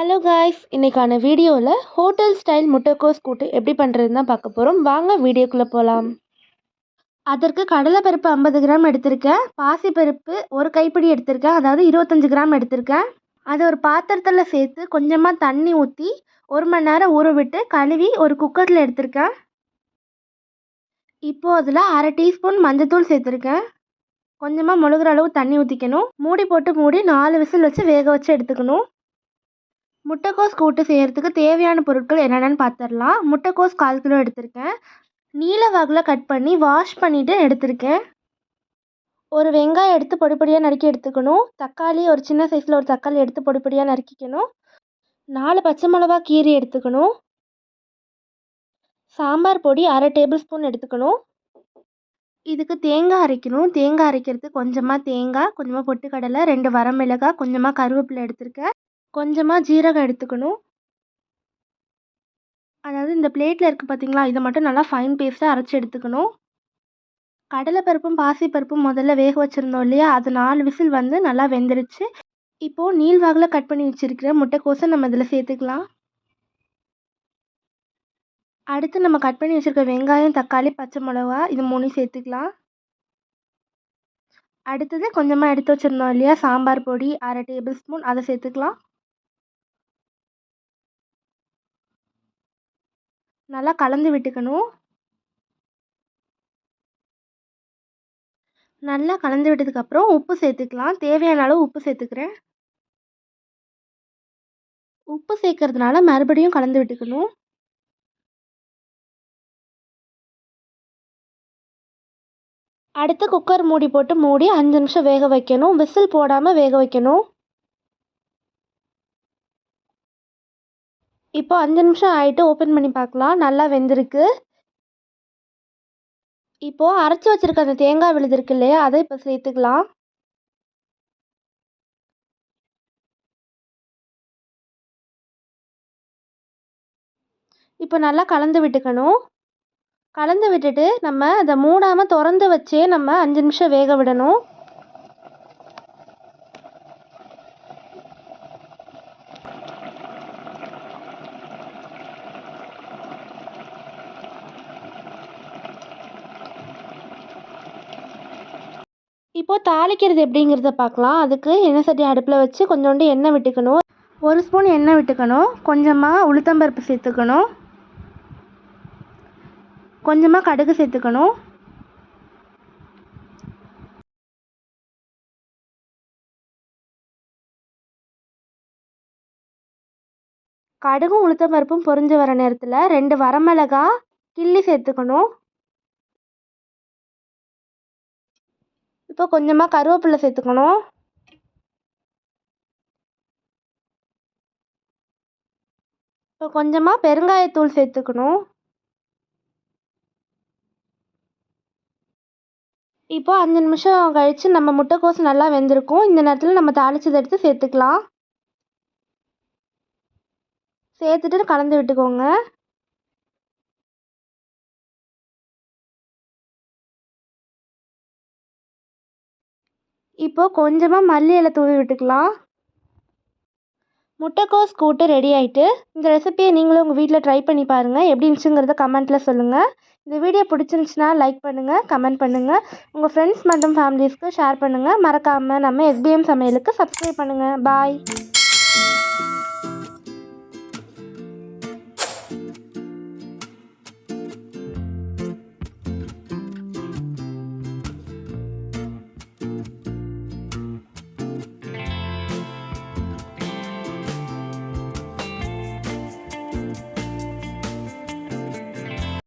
Hello guys இன்றைக்கான வீடியோவில் hotel style முட்டைக்கோஸ் கூட்டு எப்படி பண்ணுறதுன்னு தான் பார்க்க போகிறோம் வாங்க வீடியோக்குள்ளே போகலாம் அதற்கு கடலைப்பருப்பு ஐம்பது கிராம் எடுத்திருக்கேன். பாசிப்பருப்பு ஒரு கைப்பிடி எடுத்திருக்கேன். அதாவது இருபத்தஞ்சி கிராம் எடுத்திருக்கேன். அதை ஒரு பாத்திரத்தில் சேர்த்து கொஞ்சமாக தண்ணி ஊற்றி ஒரு மணி நேரம் ஊற விட்டு கழுவி ஒரு குக்கரில் எடுத்திருக்கேன். இப்போது அதில் அரை டீஸ்பூன் மஞ்சத்தூள் சேர்த்துருக்கேன். கொஞ்சமாக முழுகிற அளவு தண்ணி ஊற்றிக்கணும் மூடி போட்டு மூடி நாலு விசில் வச்சு வேக வச்சு எடுத்துக்கணும். முட்டைக்கோஸ் கூட்டு செய்கிறதுக்கு தேவையான பொருட்கள் என்னென்னு பார்த்துடலாம் முட்டைக்கோஸ் கால் கிலோ எடுத்திருக்கேன். நீல வாகில் கட் பண்ணி வாஷ் பண்ணிவிட்டு எடுத்திருக்கேன். ஒரு வெங்காயம் எடுத்து பொடி பொடியாக நறுக்கி எடுத்துக்கணும். தக்காளி ஒரு சின்ன சைஸில் ஒரு தக்காளி எடுத்து பொடி பொடியாக நறுக்கிக்கணும். நாலு பச்சை மிளகா கீரி எடுத்துக்கணும். சாம்பார் பொடி அரை டேபிள் ஸ்பூன் எடுத்துக்கணும். இதுக்கு தேங்காய் அரைக்கணும். தேங்காய் அரைக்கிறதுக்கு கொஞ்சமாக தேங்காய் கொஞ்சமாக பொட்டுக்கடலை ரெண்டு வரமிளகாய் கொஞ்சமாக கருவேப்பிலை எடுத்திருக்கேன். கொஞ்சமாக ஜீரகம் எடுத்துக்கணும். அதாவது இந்த பிளேட்டில் இருக்குது பார்த்தீங்களா இதை மட்டும் நல்லா ஃபைன் பேஸ்ட்டாக அரைச்சி எடுத்துக்கணும். கடலைப்பருப்பும் பாசிப்பருப்பும் முதல்ல வேக வச்சுருந்தோம் இல்லையா அது நாலு விசில் வந்து நல்லா வெந்துருச்சு. இப்போது நீள்வாகில் கட் பண்ணி வச்சுருக்கிற முட்டைக்கோசை நம்ம இதில் சேர்த்துக்கலாம். அடுத்து நம்ம கட் பண்ணி வச்சுருக்க வெங்காயம் தக்காளி பச்சை மிளகா இது மூணையும் சேர்த்துக்கலாம். அடுத்தது கொஞ்சமாக எடுத்து வச்சுருந்தோம் இல்லையா சாம்பார் பொடி அரை டேபிள் ஸ்பூன் அதை சேர்த்துக்கலாம். நல்லா கலந்து விட்டுக்கணும். நல்லா கலந்து விட்டதுக்கப்புறம் உப்பு சேர்த்துக்கலாம். தேவையான அளவு உப்பு சேர்த்துக்கிறேன். உப்பு சேர்க்கறதுனால மறுபடியும் கலந்து விட்டுக்கணும். அடுத்து குக்கர் மூடி போட்டு மூடி அஞ்சு நிமிஷம் வேக வைக்கணும். விசில் போடாமல் வேக வைக்கணும். இப்போ அஞ்சு நிமிஷம் ஆகிட்டு ஓப்பன் பண்ணி பார்க்கலாம். நல்லா வெந்திருக்கு. இப்போது அரைச்சி வச்சுருக்க அந்த தேங்காய் விழுது இருக்கு இல்லையா அதை இப்போ சேர்த்துக்கலாம். இப்போ நல்லா கலந்து விட்டுக்கணும். கலந்து விட்டுட்டு நம்ம அதை மூடாமல் திறந்து வச்சே நம்ம அஞ்சு நிமிஷம் வேக விடணும். இப்போது தாளிக்கிறது எப்படிங்கிறத பார்க்கலாம். அதுக்கு எண்ணெய் சட்டி அடுப்பில் வச்சு கொஞ்சோண்டு எண்ணெய் விட்டுக்கணும். ஒரு ஸ்பூன் எண்ணெய் விட்டுக்கணும். கொஞ்சமாக உளுத்தம்பருப்பு சேர்த்துக்கணும். கொஞ்சமாக கடுகு சேர்த்துக்கணும். கடுகும் உளுத்தம்பருப்பும் பொரிஞ்சு வர நேரத்தில் ரெண்டு வரமிளகா கிள்ளி சேர்த்துக்கணும். இப்போ கொஞ்சமாக கருவேப்பிலை சேர்த்துக்கணும். இப்போ கொஞ்சமாக பெருங்காயத்தூள் சேர்த்துக்கணும். இப்போ அஞ்சு நிமிஷம் கழித்து நம்ம முட்டைக்கோஸ் நல்லா வெந்திருக்கும். இந்த நேரத்தில் நம்ம தாளிச்சதை எடுத்து சேர்த்துக்கலாம். சேர்த்துட்டு கலந்து விட்டுக்கோங்க. இப்போது கொஞ்சமாக மல்லி இலை தூவி விட்டுக்கலாம். முட்டைக்கோஸ் கூட்டு ரெடி ஆகிட்டு இந்த ரெசிபியை நீங்களும் உங்கள் வீட்டில் ட்ரை பண்ணி பாருங்கள் எப்படி இருந்துச்சுங்கிறத கமெண்ட்டில் சொல்லுங்கள் இந்த வீடியோ பிடிச்சிருந்துச்சின்னா லைக் பண்ணுங்கள் கமெண்ட் பண்ணுங்கள் உங்கள் ஃப்ரெண்ட்ஸ் மற்றும் ஃபேமிலிஸ்க்கு ஷேர் பண்ணுங்கள் மறக்காமல் நம்ம எஸ்பிஎம் சமையலுக்கு சப்ஸ்கிரைப் பண்ணுங்கள் பாய்